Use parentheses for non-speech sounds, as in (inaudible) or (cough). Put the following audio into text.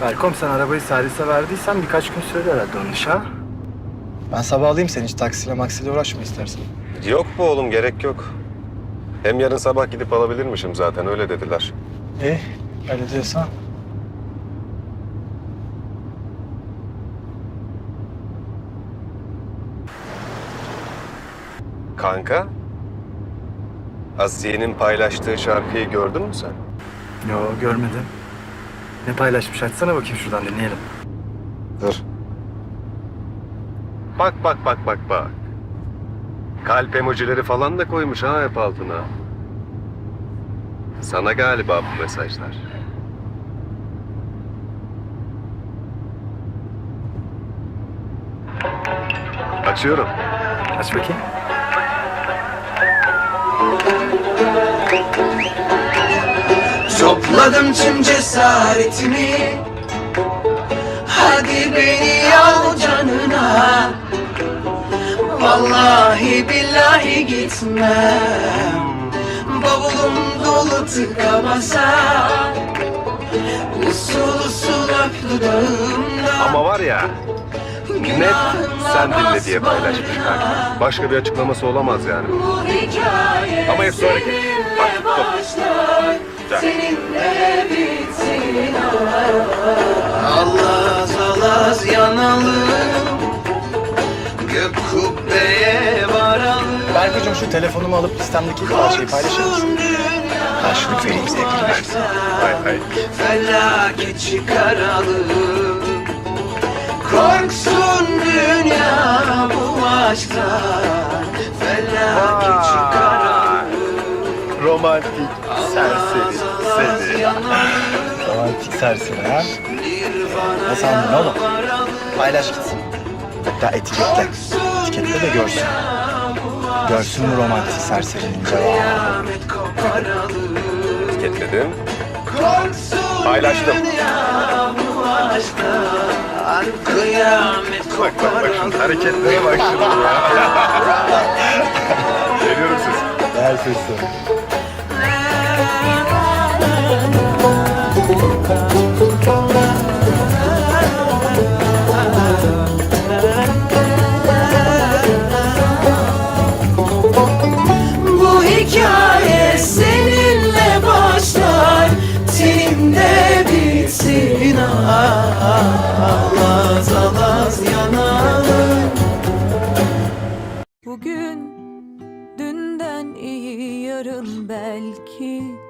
Berkom sen arabayı servise verdiysen birkaç gün sürer herhalde onun işi ha? Ben sabah alayım seni hiç taksiyle maksiyle uğraşma istersen. Yok bu oğlum gerek yok. Hem yarın sabah gidip alabilirmişim zaten öyle dediler. İyi öyle diyorsan. Kanka, Asiye'nin paylaştığı şarkıyı gördün mü sen? Yo görmedim. Ne paylaşmış açsana bakayım şuradan dinleyelim. Dur. Bak bak bak bak bak. Kalp emojileri falan da koymuş ha hep altına. Sana galiba bu mesajlar. Açıyorum. Aç bakayım. Topladım tüm cesaretimi. Hadi beni al canına. Vallahi billahi gitmem. Bavulum dolu tıka basa Usul usul öp dudağımda Ama var ya net sen dinle diye paylaşmış kanka. Başka bir açıklaması olamaz yani. Ama hep sonra git. Bak, başlar Güzel. Seninle bitsin Allaz allaz yanalım Gök kubbeye varalım Berkocuğum şu telefonumu alıp listemdeki parçayı paylaşır mısın? Karşılık vereyim sevgilim. Hay hay. Felaket çıkaralım Korksun dünya bu aşktan Felaket çıkaralım Romantik yanalım Ha? Nirvana Ne sandın oğlum? Paylaş gitsin. Hatta etiketle. Etiketle de görsün. Görsün bu romantik serserinin koparalım Etiketledim. Paylaştım. Bak bak bak şunun hareketlere bak şunun ya. (laughs) Geliyorum siz. Ver sesi. Bu hikaye seninle başlar Tenimde bitsin. Alaz alaz yanalım Bugün dünden iyi yarın belki